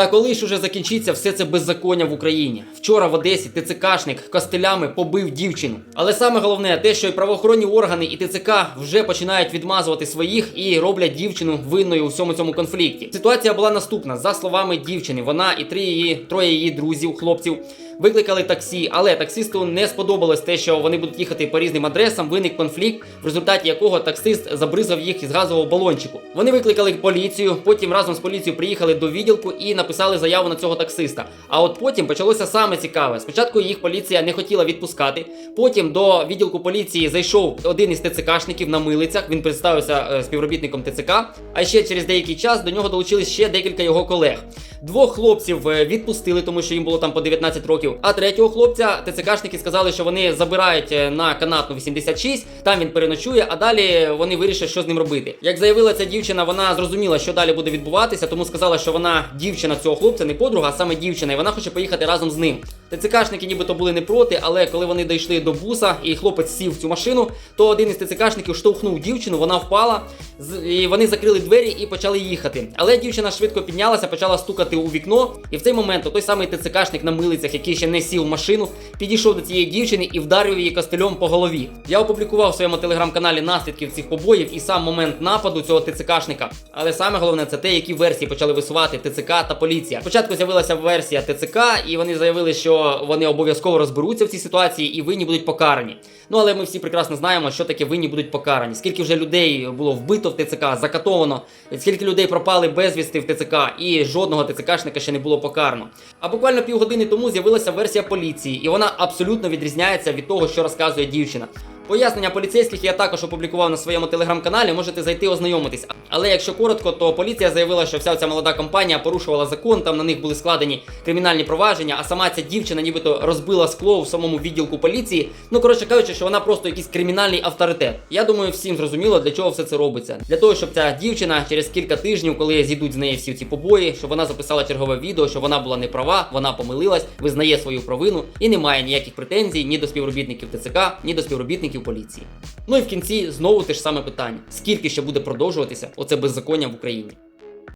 Та коли ж уже закінчиться все це беззаконня в Україні? Вчора в Одесі ТЦКшник костелями побив дівчину. Але саме головне те, що і правоохоронні органи і ТЦК вже починають відмазувати своїх і роблять дівчину винною у всьому цьому конфлікті. Ситуація була наступна: за словами дівчини, вона і три її троє її друзів, хлопців. Викликали таксі, але таксисту не сподобалось те, що вони будуть їхати по різним адресам. Виник конфлікт, в результаті якого таксист забризав їх із газового балончику. Вони викликали поліцію, потім разом з поліцією приїхали до відділку і написали заяву на цього таксиста. А от потім почалося саме цікаве. Спочатку їх поліція не хотіла відпускати. Потім до відділку поліції зайшов один із ТЦКшників на милицях. Він представився е, співробітником ТЦК. А ще через деякий час до нього долучились ще декілька його колег. Двох хлопців е, відпустили, тому що їм було там по 19 років. А третього хлопця ТЦКшники сказали, що вони забирають е, на канатну 86, там він переночує, а далі вони вирішать, що з ним робити. Як заявила ця дівчина, вона зрозуміла, що далі буде відбуватися, тому сказала, що вона дівчина цього хлопця, не подруга, а саме дівчина, і вона хоче поїхати разом з ним. ТЦКшники нібито були не проти, але коли вони дійшли до буса і хлопець сів в цю машину, то один із ТЦКшників штовхнув дівчину, вона впала, і вони закрили двері і почали їхати. Але дівчина швидко піднялася, почала стукати у вікно, і в цей момент той самий ТЦКшник на милицях, який ще не сів в машину, підійшов до цієї дівчини і вдарив її костелем по голові. Я опублікував в своєму телеграм-каналі наслідків цих побоїв і сам момент нападу цього ТЦКшника. Але саме головне це те, які версії почали висувати ТЦК та поліція. Спочатку з'явилася версія ТЦК, і вони заявили, що вони обов'язково розберуться в цій ситуації і винні будуть покарані. Ну але ми всі прекрасно знаємо, що таке винні будуть покарані. Скільки вже людей було вбито в ТЦК, закатовано, скільки людей пропали безвісти в ТЦК, і жодного ТЦКшника ще не було покарано. А буквально півгодини тому з'явилася версія поліції, і вона абсолютно відрізняється від того, що розказує дівчина. Пояснення поліцейських я також опублікував на своєму телеграм-каналі, можете зайти ознайомитись. Але якщо коротко, то поліція заявила, що вся ця молода компанія порушувала закон, там на них були складені кримінальні провадження, а сама ця дівчина нібито розбила скло в самому відділку поліції. Ну коротше кажучи, що вона просто якийсь кримінальний авторитет. Я думаю, всім зрозуміло, для чого все це робиться. Для того, щоб ця дівчина через кілька тижнів, коли зійдуть з неї всі ці побої, щоб вона записала чергове відео, що вона була неправа, вона помилилась, визнає свою провину і не має ніяких претензій ні до співробітників ТЦК, ні до співробітників поліції. Ну і в кінці знову те ж саме питання: скільки ще буде продовжуватися оце беззаконня в Україні?